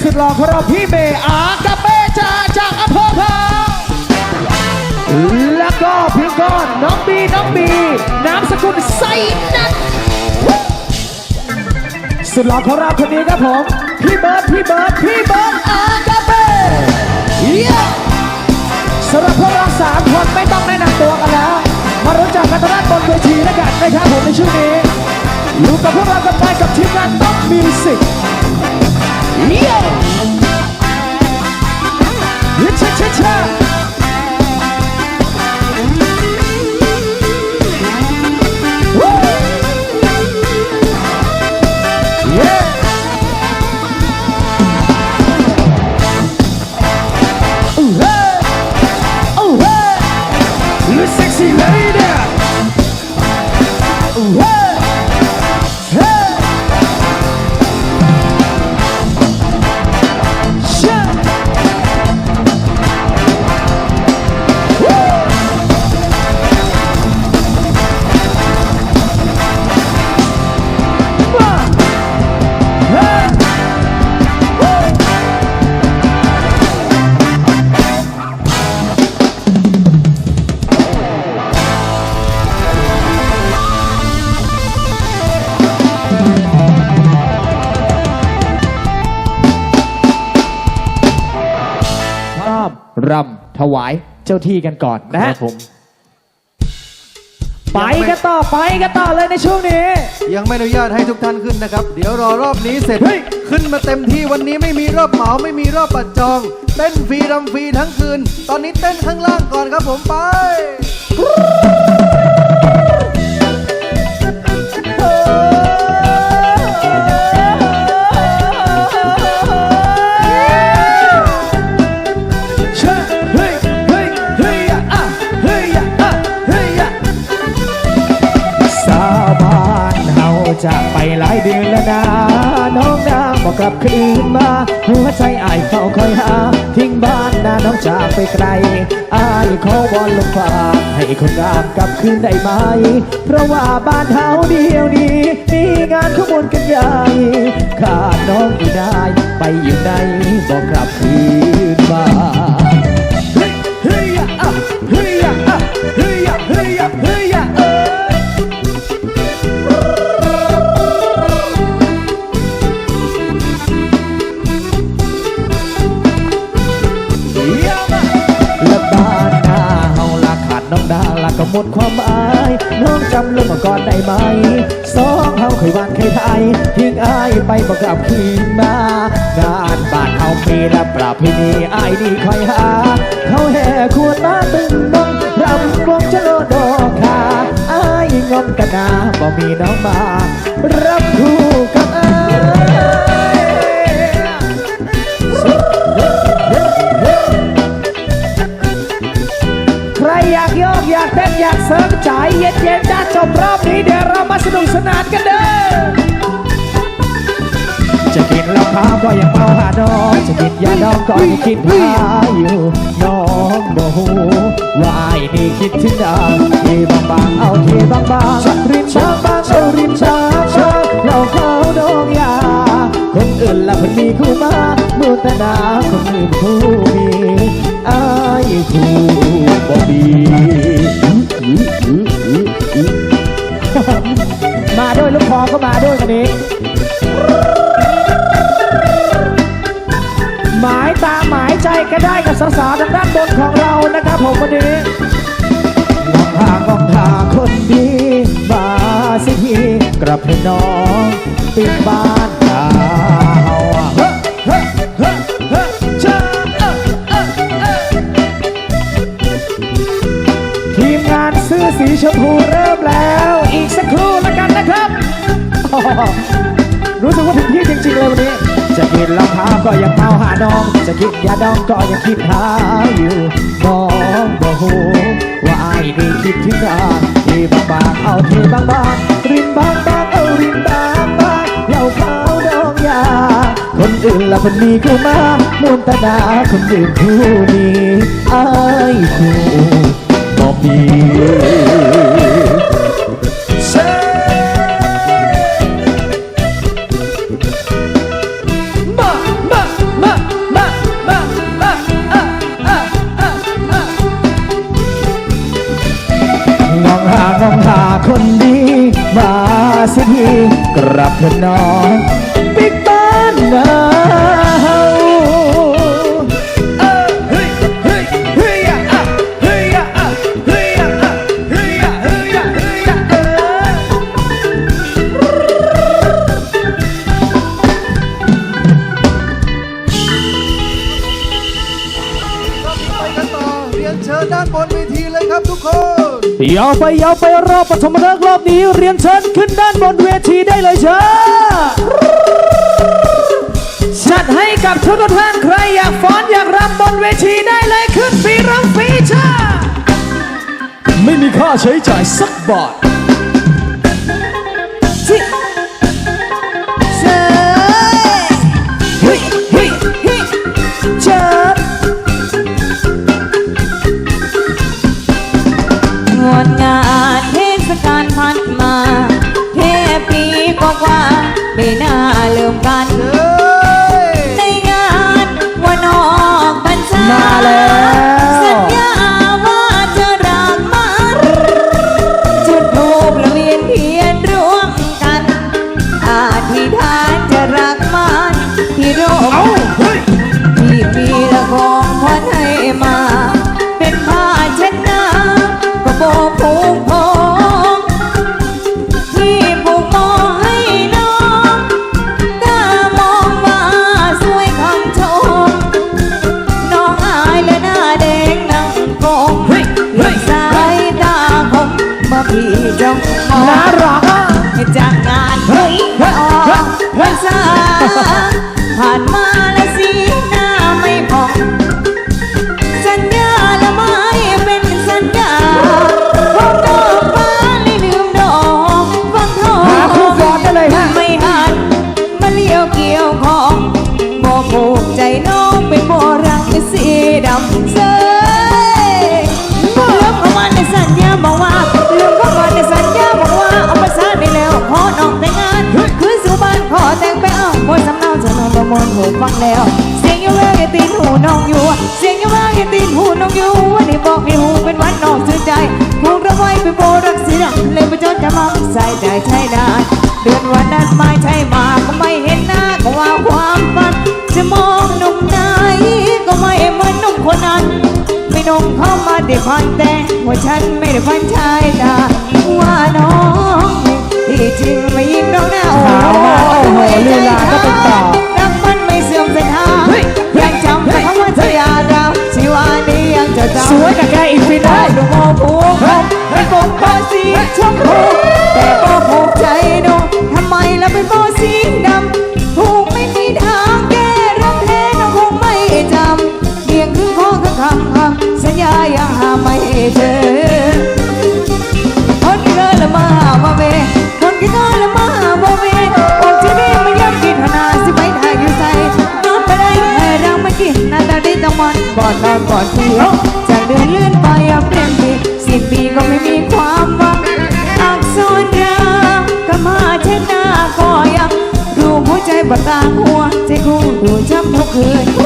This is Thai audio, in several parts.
สุดหล่อของเราพี่เมย์อากาเป้จาจากอำเภอพาแล้วก็พี่ก้อนน้องบีน้องบีนามสกุลไซนัทสุดหล่อของเราคนนี้ครับผม พี่เบิร์ดพี่เบิร์ดพี่เบิร์ดอากาเป้เยี่ยสำหรับพวกเราสามคนไม่ต้องแนะนำตัวกันแล้ว มารู้จักกันทางด้านบนเวทีแล้วกันนะครับผมในช่วงนี้อยู่กับพวกเรากันไปกับทีมงานต้องมิวสิก เยี่ย รำถวายเจ้าที่กันก่อนนะคฮะรับผม ไปกันต่อไปกันต่อเลยในช่วงนี้ ยังไม่อนุญาตให้ทุกท่านขึ้นนะครับ เดี๋ยวรอรอบนี้เสร็จ เฮ้ย ขึ้นมาเต็มที่วันนี้ไม่มีรอบเหมาไม่มีรอบปัดจอง เต้นฟรีรำฟรีทั้งคืน ตอนนี้เต้นข้างล่างก่อนครับผมไป เหลายเดือนแล้วนะน้องนาบอกกลับคืนมา หัวใจอายเฝ้าคอยหา ทิ้งบ้านนาน้องจากไปไกลอายขอวอนลงความให้คนงามกลับคืนได้ไหม เพราะว่าบ้านเฮาเดียวนี้มีงานขบวนกันใหญ่ขาดน้องอยู่ได้ ไปอยู่ไหนบอกกลับคืนมาเฮ้ยเฮ้ยอะเฮ้ยอะเฮ้ยอะเฮ้ยอะเฮ้ยอะ คยวันเคยไทยทิ้งอายไปบอกกลับคืนมางานบ้านเฮาปีและปราบพินีอายดีคอยหา เขาแห่ขวดมาตึงน้องรำวงจะโลดอกขาอายงอมกันนาบ่มีน้องมา รับคู่กับอายใครอยากโยกอยากเต้นอยากเสริมใจเย็นๆ จบรอบนี้เดี๋ยวเรามาสนุกสนานกันเด้อ จะกินเหล้าขาวก็ยังเมาหาน้องจะกินยาดองก็ยังคิดหาอยู่น้องโมโหว่าไอ้นี่คิดถึงดาวทีบางบางเอาทีบางบางริมบางบางเอาริมช้าช้าเหล้าขาวดองยา คนอื่นละคนมีคู่มามูตนาคนอื่นคู่มีอายคู่บ่มี ด้วยคันนี้ หมายตาหมายใจก็ได้กับสาวๆทางด้านบนของเรานะครับผมวันนี้มองหามองหาคนดีมาสิทีกลับให้น้องปิดบ้านดาวเฮ้เฮ้เฮ้เฮ้เชิญเออเออเออทีมงานซื้อสีชมพูเริ่มแล้ว อีกสักครู่แล้วกันนะครับ รู้สึกว่าถึงที่จริงๆเลยวันนี้ จะกินเหล้าขาวก็ยังเมาหาน้อง จะกินยาดองก็ยังคิดหาอยู่น้องบ่หูว่าไอ้ายนี่คิดถึงงานที่บางเอาที่บางๆริมบางๆเอาริมบางๆเหล้าขาวดองยา คนอื่นละคนนี้กูมามุนตนาคนอื่นผู้นี้ไอ้คู่บ่มี กลั ยาวไปยาวไปรอบปฐมฤกษ์รอบนี้เรียนเชิญขึ้นด้านบนเวทีได้เลยจ้าจัดให้กับทุกท่านใครอยากฟ้อนอยากรำบนเวทีได้เลยขึ้นฟรีรำฟรีจ้าไม่มีค่าใช้จ่ายสักบาท ใส่ได้ใช่ได้เดือนวันนั้นไม่ใช่มาก็ไม่เห็นหน้าก็ว่าความฝัน จะมองหนุ่มไหนก็ไม่เหมือนหนุ่มคนนั้น ไม่นมเข้ามาได้พันแต่ว่าฉันไม่ได้พันชายตาว่าน้องที่จริงไม่ยิงน้องหน้าโอ้ขาวมากโอ้โหลีลาก็เป็นต่อรักมันไม่เสื่อมศรัทธาเฮ้ยเฮ้ยยังจำได้คำว่าจะยาเราชีวานี้ยังจะจำสวยกับแกอีกฟินได้ได้ดูโมผูกผมเป็นผมโบสีชมพูแต่ก็ผูกใจดู ทำไมล่ะเป็นโบสีดำผูกไม่มีทางแก้รักแท้น้องคงไม่จำเพียงคือข้อคำคำคำสัญญายังหาไม่เจอคนที่เดินละมาว่เวคนที่เดินละมาว่เวคนที่นี่มันยังกินขนาดสิไปถ่ายอยู่ใส่นอนไปได้ให้รังไม่กินหน้าตาดีต้องมันก่อนนอนก่อนเที่ยว 对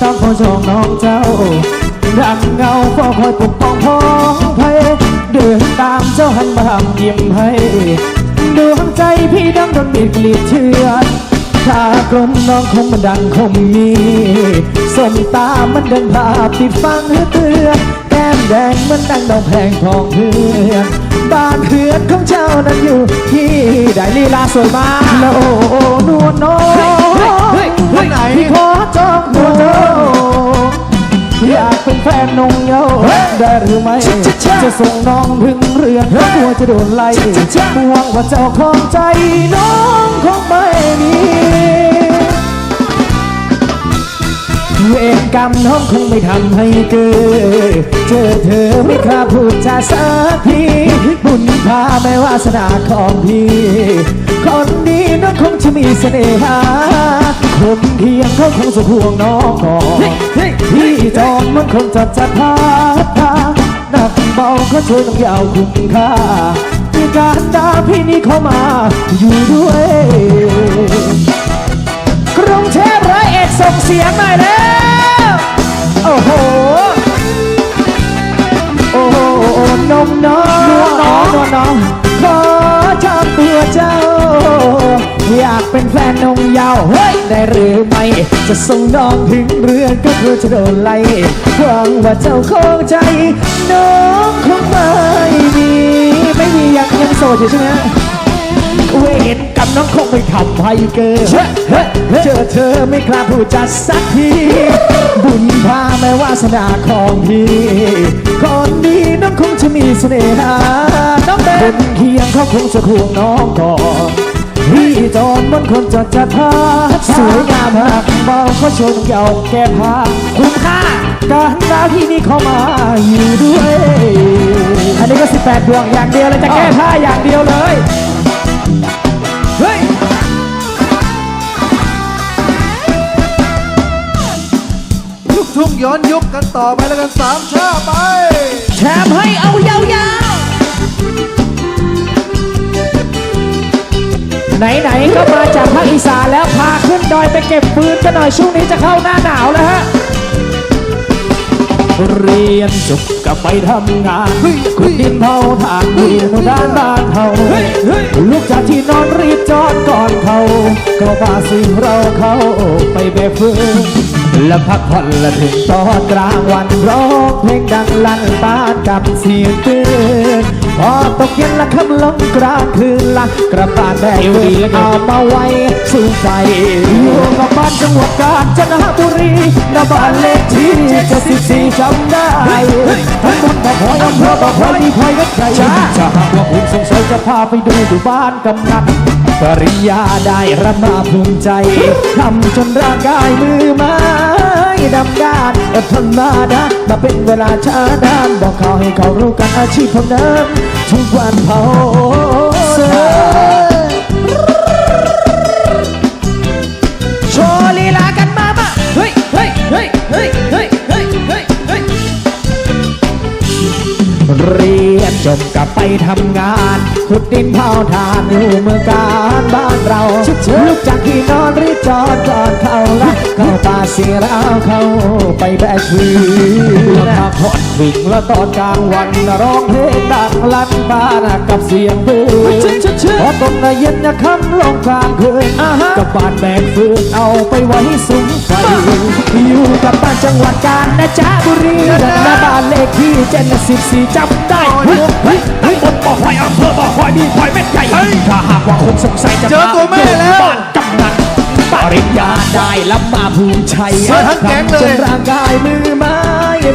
ต้องขอชองน้องเจ้า ดังเงาเฝ้าคอยปกป้องพ้องภัยเดินตามเจ้าหันมายิ้มให้ดวงใจพี่ดังโดนบีดกลีดเชือดถ้ากลมน้องคงมันดังคงมีสมตามันดังภาพที่ฟังเตือนแก้มแดงมันดังดอกแพงทองเพื่อน บ้านเพื่อนของเจ้านั้นอยู่ที่ได้ลีลาสวยมากแล้วโอ้โอ้นวลน้องพี่ขอจองนวลน้องอยากเป็นแฟนนงเยาได้หรือไม่จะส่งน้องถึงเรือนกลัวจะโดนไล่ห่วงว่าเจ้าของใจน้องคงไม่มี เวรกรรมน้องคงไม่ทำให้เกิดเจอเธอไม่กล้าพูดจาสักทีบุญพาไม่วาสนาของพี่คนนี้น้องคงจะมีเสน่หาคนเคียงเขาคงจะห่วงน้องก่อนพี่จอมมันคงจะจัดพาพาหนักเบาก็ช่วยต้องยาวคุ้มค่ามีการด่าพี่นี่เข้ามาอยู่ด้วยกรุงเทพร้อยเอ็ดส่งเสียงหน่อยแล้ โอ้โหโอ้นมน้องน้องน้องน้องขอชอบตัวเจ้า อยากเป็นแฟนนงยาวเฮ้ยได้หรือไม่ จะส่งน้องถึงเรือนก็เพื่อจะโดนไล่หวังว่าเจ้าคงใจ น้องคงไม่มี ไม่มียังยังโสดอยู่ใช่ไหมเวรกรรมน้องคงไม่ทำให้เกิด เธอไม่กล้าพูดจัดสักที บุญพาแม้วาสนาของพี่คนดีน้องคงจะมีเสน่หาน้องเป็นคนเคียงเขาคงจะควงน้องก่อนพี่จอนมันคนจะจัดพาสวยงามหักเบาเขาชนเยาแก้ผ้าคุ้มค่าการดาที่นี่เข้ามาอยู่ด้วย อันนี้ก็ 18 ดวงอย่างเดียวเลยจะแก้ผ้าอย่างเดียวเลย ทุ่งย้อนยุคกันต่อไปแล้วกันสามชาไปแถมให้เอายาวๆ ไหนๆก็มาจากภาคอีสานแล้วพาขึ้นดอยไปเก็บฟืนกันหน่อยช่วงนี้จะเข้าหน้าหนาวแล้วฮะ เรียนจบก็ไปทำงานเฮ้ยขุดดินเผาถ่านอยู่ด้านบ้านเขาลูกจากที่นอนรีบจอดก่อนเขา ก็มาสิเราเขาไปแบบฟืน และพักผ่อนและถึงตอนกลางวันร้องเพลงดังลั่นบ้านกับเสียงตื่นพอตกเย็นละค่ำลงกลางคืนละกระปานแบกเกินเอามาไว้สู่ไฟอยู่กับบ้านจังหวัดกาญจนบุรีนบ้านเลขที่เจ็ดสิบสี่จำได้ทั้งหมดบอกพอยอำเภอบอกพอยมีพอยกับใครจะหากว่าคุณสงสัยจะพาไปดูดูบ้านกำนัน ปริญญาได้รับมาภูมิใจทำจนร่างกายมือไม้ดำด้านอดทนมาดะมาเป็นเวลาช้านานบอกเขาให้เขารู้กันอาชีพผมนั้นทุกวันเผาเสื ลับไปทำงานขุดดินเผาถ่านอยู่เมืองการบ้านเราลุกจากที่นอนรีบจอดก่อนเข้าละเข้าป่าเสียแล้วเข้าไปแบกฟืนพักผ่อนถึงแล้วตอนกลางวันร้องเพลงดังลั่นบ้านกับเสียงปืนพอตกเย็นนะค่ำลงกลางคืนกับบานแบกฟืนเอาไปไว้สุมไฟอยู่กับบ้านจังหวัดกาญจนบุรีและบ้านเลขที่เจ็ดสิบสี่จำได้ เฮ้ยเฮ้ยตำบลบ่อหอยอำเภอบ่อหอยมีหอยเม็ดใหญ่ถ้าหากว่าคุณสงสัยจะเจอตัวแม่แล้วบ้านกำนันปริญญาได้รับมาภูมิชัยมาทั้งแก๊งเลยจนร่างกายมือไม้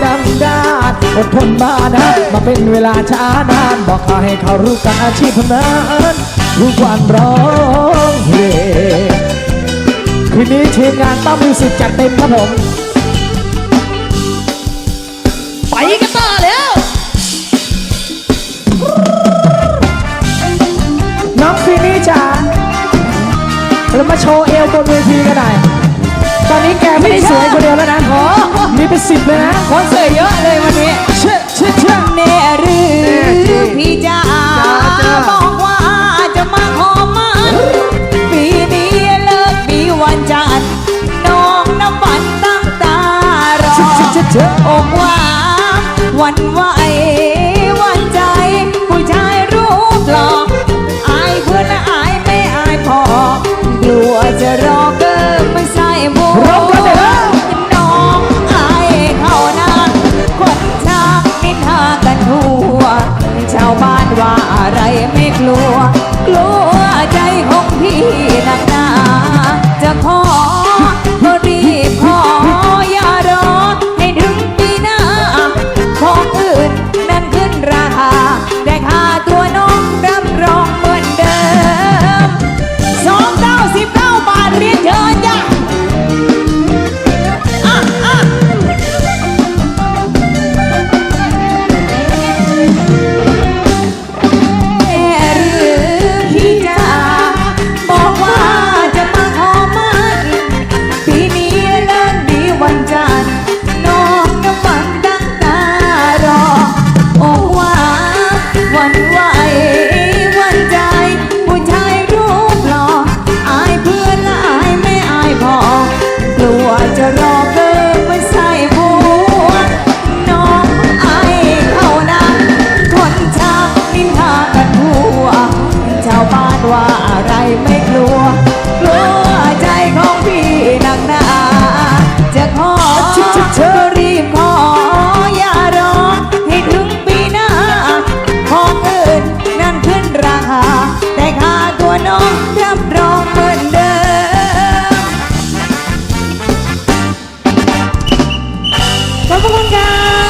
ดังดาดอดทนมานะมาเป็นเวลาช้านาน บอกให้เขารู้กันอาชีพนั้นรู้วันร้องเพลงคืนนี้ทีมงานต้ามิวสิกจัดเต็มครับผม มาโชว์เอวบนเวทีกันหน่อยตอนนี้แกไม่ได้สวยคนเดียวแล้วนะมีเป็นสิบเลยนะคนสวยเยอะเลยวันนี้เชื่อเชื่อเชื่อแน่หรืแน่จริองพี่จ๋าจ้าบอกว่าจะมาขอมันปีนี้เลิกมีวันจันทร์น้องน้ำบันตั้งตารอเชื่อเชื่อเชื่ออกหว่านหวันไหว